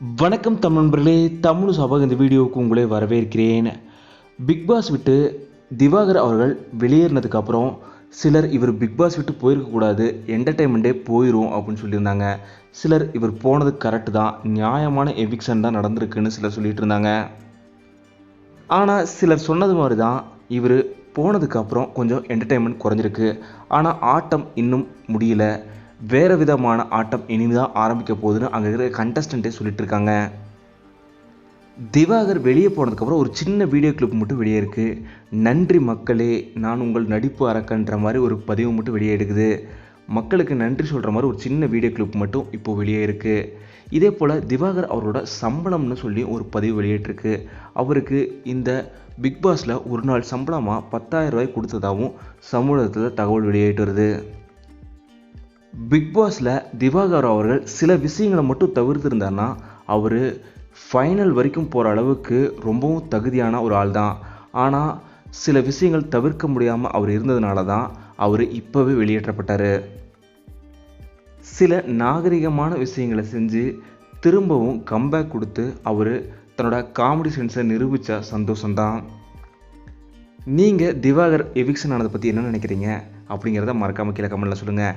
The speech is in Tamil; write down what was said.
வணக்கம் தமிழ் நண்பர்களே தமிழ் சபாக இந்த வீடியோவுக்கு உங்களை வரவேற்கிறேன். பிக்பாஸ் விட்டு திவாகர் அவர்கள் வெளியேறினதுக்கு அப்புறம் சிலர் இவர் பிக்பாஸ் விட்டு போயிருக்கக்கூடாது என்டர்டைன்மெண்ட்டே போயிடும் அப்படின்னு சொல்லியிருந்தாங்க. சிலர் இவர் போனது கரெக்டு தான் நியாயமான எவிக்ஷன் தான் நடந்திருக்குன்னு சிலர் சொல்லிட்டு இருந்தாங்க. ஆனால் சிலர் சொன்னது மாதிரி தான் இவர் போனதுக்கப்புறம் கொஞ்சம் என்டர்டைன்மெண்ட் குறைஞ்சிருக்கு. ஆனால் ஆட்டம் இன்னும் முடியல. வேறு விதமான ஆட்டம் இனிதான் ஆரம்பிக்க போகுதுன்னு அங்கே இருக்கிற கண்டஸ்டண்ட்டே சொல்லிட்டு இருக்காங்க திவாகர் வெளியே போனதுக்கப்புறம் ஒரு சின்ன வீடியோ கிளிப் மட்டும் வெளியே இருக்குது நன்றி மக்களே நான் உங்கள் நடிப்பு அரக்கன்ற மாதிரி ஒரு பதிவு மட்டும் வெளியே எடுக்குது. மக்களுக்கு நன்றி சொல்கிற மாதிரி ஒரு சின்ன வீடியோ கிளிப் மட்டும் இப்போ வெளியே இருக்குது இதே போல் திவாகர் அவரோட சம்பளம்னு சொல்லி ஒரு பதிவு வெளியிட்டிருக்கு. அவருக்கு இந்த பிக் பாஸில் ஒரு நாள் சம்பளமாக பத்தாயிரம் ரூபாய் கொடுத்ததாகவும் சமூகத்தில் தகவல் வெளியிட்டு வருது. பிக் பாஸில் திவாகர் அவர்கள் சில விஷயங்களை மட்டும் தவிர்த்திருந்தார்னா அவர் ஃபைனல் வரைக்கும் போகிற அளவுக்கு ரொம்பவும் தகுதியான ஒரு ஆள் தான் ஆனால் சில விஷயங்கள் தவிர்க்க முடியாமல் அவர் இருந்ததுனால தான் அவர் இப்போவே வெளியேற்றப்பட்டார். சில நாகரிகமான விஷயங்களை செஞ்சு திரும்பவும் கம்பேக் கொடுத்து அவர் தன்னோட காமெடி சென்ஸை நிரூபித்த சந்தோஷம்தான். நீங்கள் திவாகர் எவிக்ஷன் ஆனதை பற்றி என்ன நினைக்கிறீங்க? அப்படிங்கிறத மறக்காமல் கீழே கமெண்ட்டில் சொல்லுங்கள்